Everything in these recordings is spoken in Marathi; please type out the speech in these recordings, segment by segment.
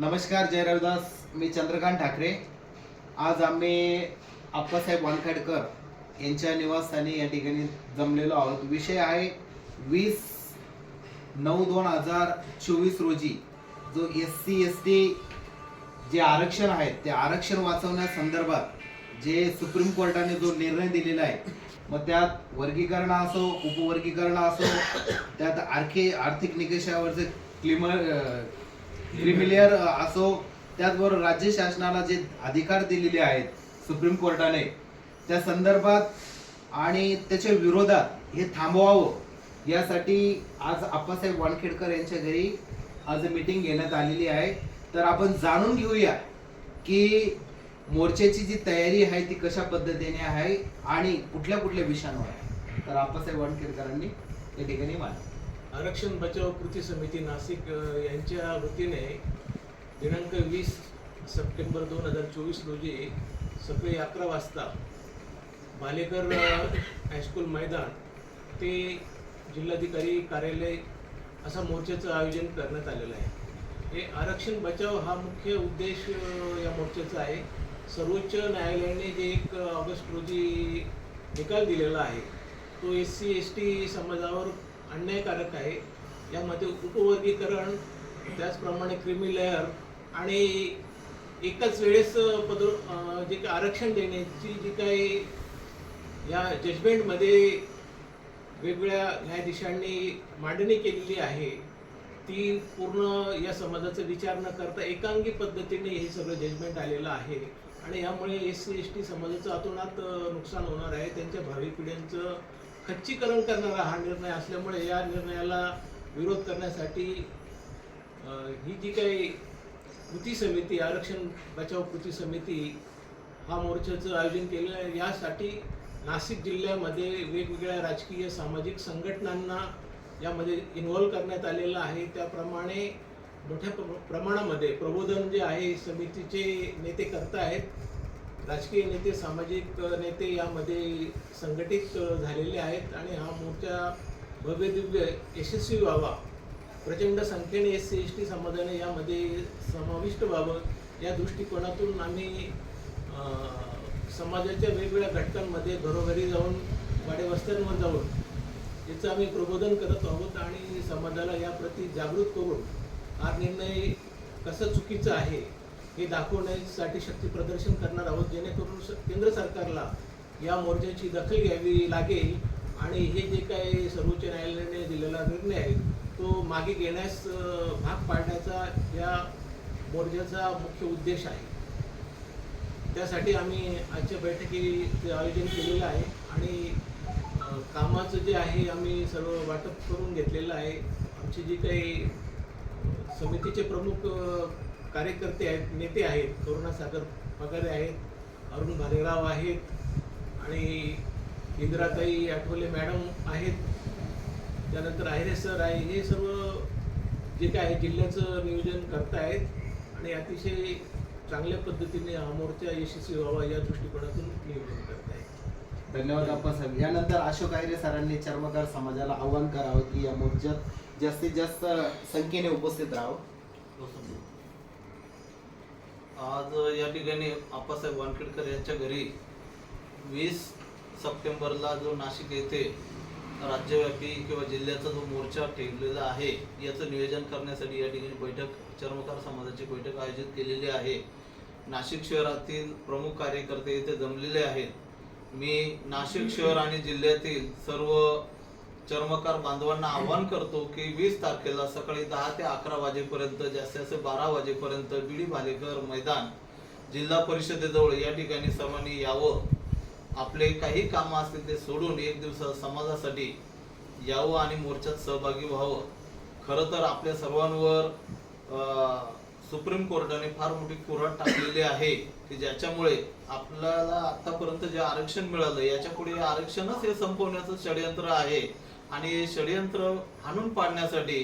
नमस्कार जय रविदास. मी चंद्रकांत ठाकरे. आज आम्ही आप्पासाहेब वानखेडकर यांच्या निवासस्थानी या ठिकाणी जमलेलो आहोत. विषय आहे वीस नऊ दोन हजार चोवीस रोजी जो एस सी एस टी जे आरक्षण आहे ते आरक्षण वाचवण्यासंदर्भात जे सुप्रीम कोर्टाने जो निर्णय दिलेला आहे मग त्यात वर्गीकरण असो उपवर्गीकरण असो त्यात आर्थिक आर्थिक निकषावरचे क्लिमर क्रिमिलियर असो त्याचबरोबर राज्य शासनाला जे अधिकार दिलेले आहेत सुप्रीम कोर्टाने त्या संदर्भात आणि त्याच्या विरोधात हे थांबवावं यासाठी आज आप्पासाहेब वानखेडकर यांच्या घरी आज मीटिंग घेण्यात आलेली आहे. तर आपण जाणून घेऊया की मोर्चाची जी तयारी आहे ती कशा पद्धतीने आहे आणि कुठल्या कुठल्या विषयांवर आहे. तर आप्पासाहेब वानखेडकरांनी या ठिकाणी मांडलं. आरक्षण बचाव कृती समिती नाशिक यांच्या वतीने दिनांक वीस सप्टेंबर दोन हजार चोवीस रोजी सकाळी अकरा वाजता बालेकर हायस्कूल मैदान ते जिल्हाधिकारी कार्यालय असा मोर्चाचं आयोजन करण्यात आलेलं आहे. हे आरक्षण बचाव हा मुख्य उद्देश या मोर्चाचा आहे. सर्वोच्च न्यायालयाने जे एक ऑगस्ट रोजी निकाल दिलेला आहे तो एस सी एस टी समाजावर अन्यायकारक आहे. यामध्ये उपवर्गीकरण त्याचप्रमाणे क्रिमी लेअर आणि एकाच वेळेस पद जे काही आरक्षण देण्याची जी काही या जजमेंटमध्ये वेगवेगळ्या न्यायाधीशांनी मांडणी केलेली आहे ती पूर्ण या समाजाचा विचार न करता एकांगी पद्धतीने हे सगळं जजमेंट आलेलं आहे. आणि यामुळे एस सी एस टी समाजाचं अतोनात नुकसान होणार आहे. त्यांच्या भावी पिढ्यांचं खच्चीकरण करणारा हा निर्णय असल्यामुळे या निर्णयाला विरोध करण्यासाठी ही जी काही कृती समिती आरक्षण बचाव कृती समिती हा मोर्चाचं आयोजन केलं आहे यासाठी नाशिक जिल्ह्यामध्ये वेगवेगळ्या राजकीय सामाजिक संघटनांना यामध्ये इन्व्हॉल्व करण्यात आलेलं आहे. त्याप्रमाणे मोठ्या प्र- प्रमाणामध्ये प्रबोधन जे आहे समितीचे नेते करतायत राजकीय नेते सामाजिक नेते यामध्ये संघटित झालेले आहेत आणि हा मोर्चा भव्य दिव्य यशस्वी व्हावा. प्रचंड संख्येने एस सी एस टी समाजाने यामध्ये समाविष्ट व्हावं. या दृष्टिकोनातून आम्ही समाजाच्या वेगवेगळ्या घटकांमध्ये घरोघरी जाऊन वाड्यावस्त्यांवर जाऊन याचं आम्ही प्रबोधन करत आहोत आणि समाजाला याप्रती जागृत करून हा निर्णय कसा चुकीचा आहे हे दाखवण्यासाठी शक्ती प्रदर्शन करणार आहोत जेणेकरून केंद्र सरकारला या मोर्चाची दखल घ्यावी लागेल. आणि हे जे काही सर्वोच्च न्यायालयाने दिलेला निर्णय आहे तो मागे घेण्यास भाग पाडण्याचा या मोर्चाचा मुख्य उद्देश आहे. त्यासाठी आम्ही आजच्या बैठकीचे आयोजन केलेलं आहे आणि कामाचं जे आहे आम्ही सर्व वाटप करून घेतलेलं आहे. आमची जी काही समितीचे प्रमुख कार्यकर्ते आहेत नेते आहेत करुणासागर पगारे आहेत अरुण भालेराव आहेत आणि इंदिराताई आठवले मॅडम आहेत. त्यानंतर आहिरे सर आहे हे सर्व जे काय आहे जिल्ह्याचं नियोजन करतायत आणि अतिशय चांगल्या पद्धतीने हा मोर्चा यशस्वी व्हावा या दृष्टिकोनातून नियोजन करतायत. धन्यवाद आप्पासाहेब यानंतर अशोक आहिरे सरांनी चर्मकार समाजाला आव्हान करावं की या मोर्चात जास्तीत जास्त संख्येने उपस्थित राहावं. आज या ठिकाणी आप्पासाहेब वानखेडकर यांच्या घरी वीस सप्टेंबरला जो नाशिक येथे राज्यव्यापी किंवा जिल्ह्याचा जो मोर्चा ठेवलेला आहे याचं नियोजन करण्यासाठी या ठिकाणी बैठक चर्मकार समाजाची बैठक आयोजित केलेली आहे. नाशिक शहरातील प्रमुख कार्यकर्ते इथे जमलेले आहेत. मी नाशिक शहर आणि जिल्ह्यातील सर्व चर्मकार बांधवांना आवाहन करतो की वीस तारखेला सकाळी दहा ते अकरा वाजेपर्यंत जास्तीत जास्त बारा वाजेपर्यंत बीडी भालेकर मैदान जिल्हा परिषदेजवळ या ठिकाणी सर्वांनी यावं. आपले काही कामं असतील ते सोडून एक दिवस समाजासाठी यावं आणि मोर्चात सहभागी व्हावं. खरं तर आपल्या सर्वांवर अं, सुप्रीम कोर्टाने फार मोठी कुऱ्हाड टाकलेली आहे की ज्याच्यामुळे आपल्याला आतापर्यंत जे आरक्षण मिळालं याच्यापुढे आरक्षणच हे संपवण्याचं षडयंत्र आहे. आणि हे षडयंत्र हाणून पाडण्यासाठी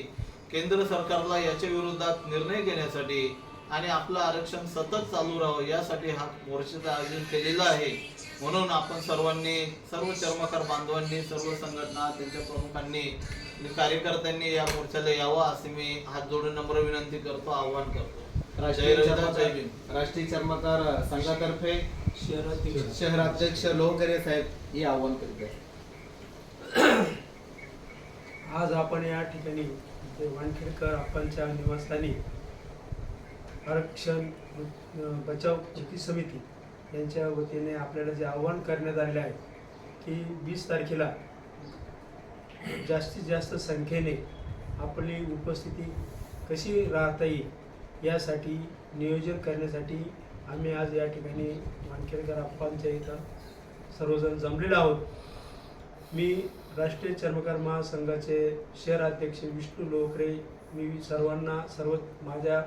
केंद्र सरकारला याच्या विरोधात निर्णय घेण्यासाठी आणि आपलं आरक्षण सतत चालू राहावं यासाठी हा मोर्चाचं आयोजन केलेलं आहे. म्हणून आपण सर्वांनी सर्व चर्मकार बांधवांनी सर्व संघटना त्यांच्या प्रमुखांनी आणि कार्यकर्त्यांनी या मोर्चाला यावं असे मी हात जोडून नम्र विनंती करतो आवाहन करतो. राष्ट्रीय चर्मकार संघातर्फे शहराध्यक्ष. लोहकरे साहेब हे आव्हान करीत आहे आज आपण या ठिकाणी वानखेडकर आपणच्या निवासस्थानी आरक्षण बचाव कृती समिती यांच्या वतीने आपल्याला जे आव्हान करण्यात आले आहे की वीस तारखेला जास्तीत जास्त संख्येने आपली उपस्थिती कशी राहता येईल यासाठी नियोजन करण्यासाठी आम्ही आज या ठिकाणी वानखेडकर आप्पांच्या इथं सर्वजण जमलेलो आहोत. मी राष्ट्रीय चर्मकार महासंघाचे शहर अध्यक्ष विष्णू लोकरे मी सर्वांना सर्व माझ्या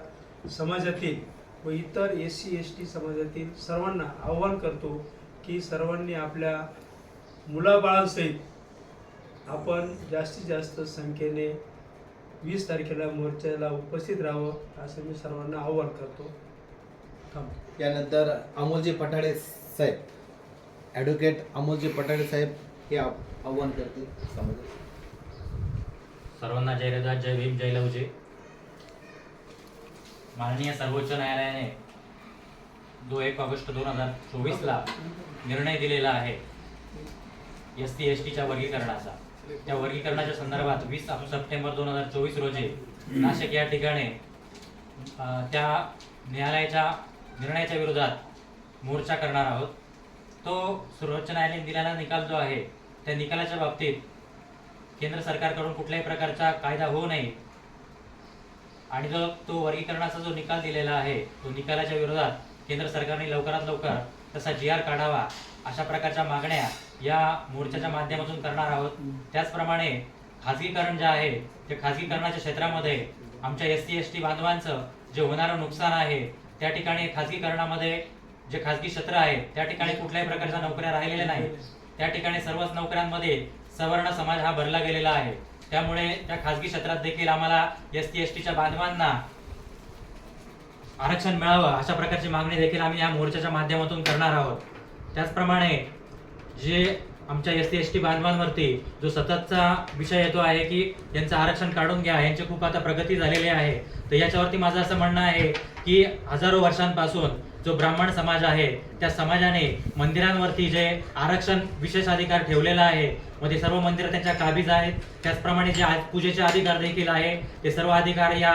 समाजातील व इतर एस सी एस टी समाजातील सर्वांना आव्हान करतो की सर्वांनी आपल्या मुलाबाळांसहित आपण जास्तीत जास्त संख्येने वीस तारखेला मोर्चाला उपस्थित राहावं असं मी सर्वांना आव्हान करतो. थांब. यानंतर अमोलजी पठाडे साहेब. ॲडव्होकेट अमोलजी पठाडे साहेब हे आव्हान करते समाजात. सर्वांना जय रजा जय भीम जय लवजे माननीय सर्वोच्च न्यायालयाने दो एक ऑगस्ट दोन हजार चोवीसला निर्णय दिलेला आहे. एस टी एस टीच्या वर्गीकरणाचा. त्या वर्गीकरणाच्या संदर्भात वीस सप्टेंबर दोन हजार चोवीस रोजी नाशिक या ठिकाणी त्या न्यायालयाच्या निर्णयाच्या विरोधात मोर्चा करणार आहोत. तो सर्वोच्च न्यायालयाने दिलेला निकाल जो आहे त्या निकालाच्या बाबतीत केंद्र सरकारकडून कुठल्याही प्रकारचा कायदा होऊ नये. आणि जो तो वर्गीकरणाचा जो निकाल दिलेला आहे तो निकालाच्या विरोधात केंद्र सरकारने लवकरात लवकर तसा जी आर काढावा अशा प्रकारच्या मागण्या या मोर्चाच्या माध्यमातून करणार आहोत. त्याचप्रमाणे खाजगीकरण जे आहे ते खाजगीकरणाच्या क्षेत्रामध्ये आमच्या एस सी एस टी बांधवांचं जे होणारं नुकसान आहे त्या ठिकाणी खाजगीकरणामध्ये जे खाजगी क्षेत्र आहे त्या ठिकाणी कुठल्याही प्रकारच्या नोकऱ्या राहिलेल्या नाही त्या ठिकाणी सर्वच नोकऱ्यांमध्ये सवर्ण समाज हा भरला गेलेला आहे. त्यामुळे त्या खाजगी क्षेत्रात देखील आम्हाला एस टी एस टीच्या बांधवांना आरक्षण मिळावं अशा प्रकारची मागणी देखील आम्ही या मोर्चाच्या माध्यमातून करणार आहोत. त्याचप्रमाणे जे आमच्या एस टी एस टी बांधवांवरती जो सततचा विषय येतो आहे की यांचं आरक्षण काढून घ्या. यांची खूप आता प्रगती झालेली आहे. तर याच्यावरती माझं असं म्हणणं आहे की हजारो वर्षांपासून जो ब्राह्मण समाज आहे त्या समाजाने मंदिरांवरती जे आरक्षण विशेष अधिकार ठेवलेला आहे व ते सर्व मंदिरं त्यांच्या काबीज आहेत. त्याचप्रमाणे जे आज पूजेचे अधिकार देखील आहे ते सर्व अधिकार या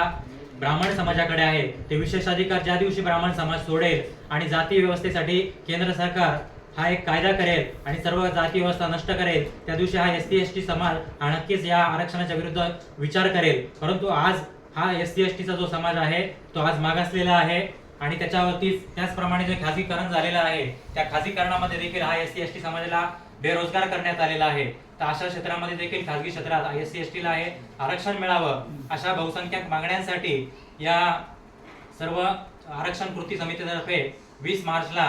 ब्राह्मण समाजाकडे आहे ते विशेष अधिकार ज्या दिवशी ब्राह्मण समाज सोडेल आणि जाती व्यवस्थेसाठी केंद्र सरकार हा एक कायदा करेल आणि सर्व जाती व्यवस्था नष्ट करेल. त्या दिवशी हा एस टी एस टी समाज हा नक्कीच या आरक्षणाच्या विरुद्ध विचार करेल. परंतु आज हा एस टी एस टीचा जो समाज आहे तो आज मागासलेला आहे आणि त्याच्यावरतीच त्याचप्रमाणे जे खाजगीकरण झालेलं आहे त्या खाजगीकरणामध्ये देखील हा एस टी एस टी समाजाला बेरोजगार करण्यात आलेला आहे. तर अशा क्षेत्रामध्ये देखील खाजगी क्षेत्रात एस सी एस टीला हे आरक्षण मिळावं अशा बहुसंख्याक मागण्यांसाठी या सर्व आरक्षण कृती समितीतर्फे वीस मार्चला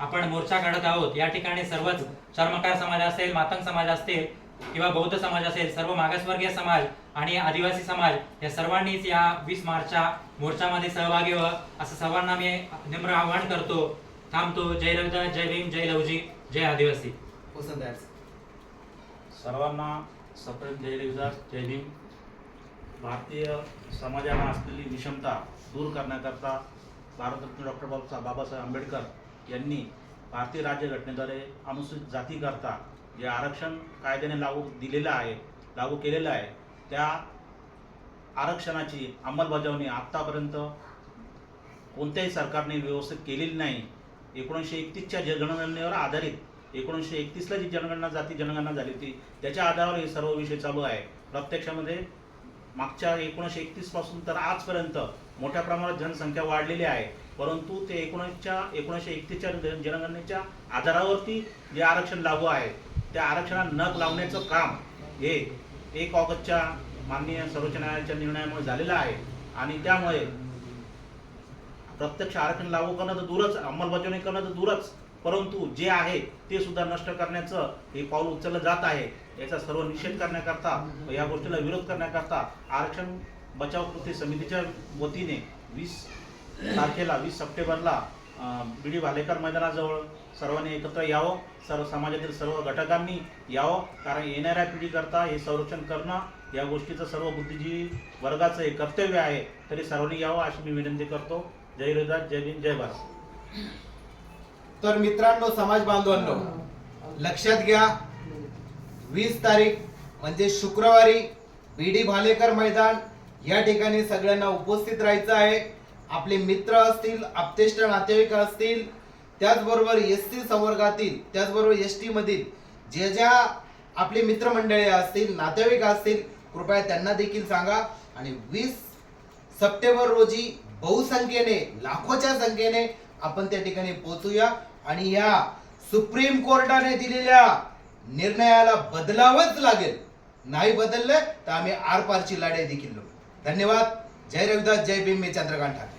आपण मोर्चा काढत आहोत. या ठिकाणी सर्वच चर्मकार समाज असेल मातंग समाज असतील किंवा बौद्ध समाज असेल सर्व मागासवर्गीय समाज आणि आदिवासी समाज या सर्वांनीच या वीस मार्चच्या मोर्चामध्ये सहभागी व्हावं असं सर्वांना मी निम्र आवाहन करतो. थांबतो. जय रविदास जय भीम जय लवजी जय आदिवासी. सर्वांना सप्रेम जय रविदास जय भीम. भारतीय समाजाला असलेली विषमता दूर करण्याकरता भारतरत्न डॉक्टर बाबासाहेब बाबासाहेब आंबेडकर यांनी भारतीय राज्यघटनेद्वारे अनुसूचित जातीकरता जे आरक्षण कायद्याने लागू दिलेलं आहे लागू केलेलं आहे त्या आरक्षणाची अंमलबजावणी आत्तापर्यंत कोणत्याही सरकारने व्यवस्थित केलेली नाही. एकोणीसशे एकतीसच्या जनगणनेवर आधारित एकोणीसशे एकतीसला जी जनगणना जाती जनगणना झाली होती त्याच्या आधारावर हे सर्व विषय चालू आहे. प्रत्यक्षामध्ये मागच्या एकोणीसशे एकतीसपासून तर आजपर्यंत मोठ्या प्रमाणात जनसंख्या वाढलेली आहे. परंतु ते एकोणीसच्या एकोणीसशे एकतीसच्या जनगणनेच्या आधारावरती जे आरक्षण लागू आहे त्या आरक्षणाला नग लावण्याचं काम हे एक ऑगस्टच्या माननीय सर्वोच्च न्यायालयाच्या निर्णयामुळे झालेलं आहे. आणि त्यामुळे प्रत्यक्ष आरक्षण लागू करणं तर दूरच अंमलबजावणी करणं तर दूरच. परंतु जे आहे ते सुद्धा नष्ट करण्याचं हे पाऊल उचललं जात आहे. याचा सर्व निषेध करण्याकरता या गोष्टीला विरोध करण्याकरता आरक्षण बचाव कृती समितीच्या वतीने वीस तारखेला वीस सप्टेंबरला बी डी भालेकर मैदानाजवळ सर्वांनी एकत्र यावं सर्व समाजातील सर्व घटकांनी यावं कारण येणाऱ्या पिढीकरता हे संरक्षण करणं या गोष्टीचं सर्व बुद्धिजीवी वर्गाचं हे कर्तव्य आहे तरी सर्वांनी यावं अशी मी विनंती करतो. जय रविदास जय भीम जय भारत. तर मित्रांनो समाज बांधवांनो लक्षात घ्या वीस तारीख म्हणजे शुक्रवारी बीडी भालेकर मैदान या ठिकाणी सगळ्यांना उपस्थित राहायचं आहे. आपले मित्र असतील आपतेष्ट नातेवाईक असतील त्याचबरोबर एस टी संवर्गातील त्याचबरोबर एस टीमधील ज्या जे ज्या आपले मित्रमंडळी असतील नातेवाईक असतील कृपया त्यांना देखील सांगा. आणि वीस सप्टेंबर रोजी बहुसंख्येने लाखोच्या संख्येने आपण त्या ठिकाणी पोहोचूया. आणि या सुप्रीम कोर्टाने दिलेल्या निर्णयाला बदलावंच लागेल. नाही बदललं तर आम्ही आरपारची लढाई देखील लढू. धन्यवाद. जय रविदास जय भीम. मी चंद्रकांत ठाकरे.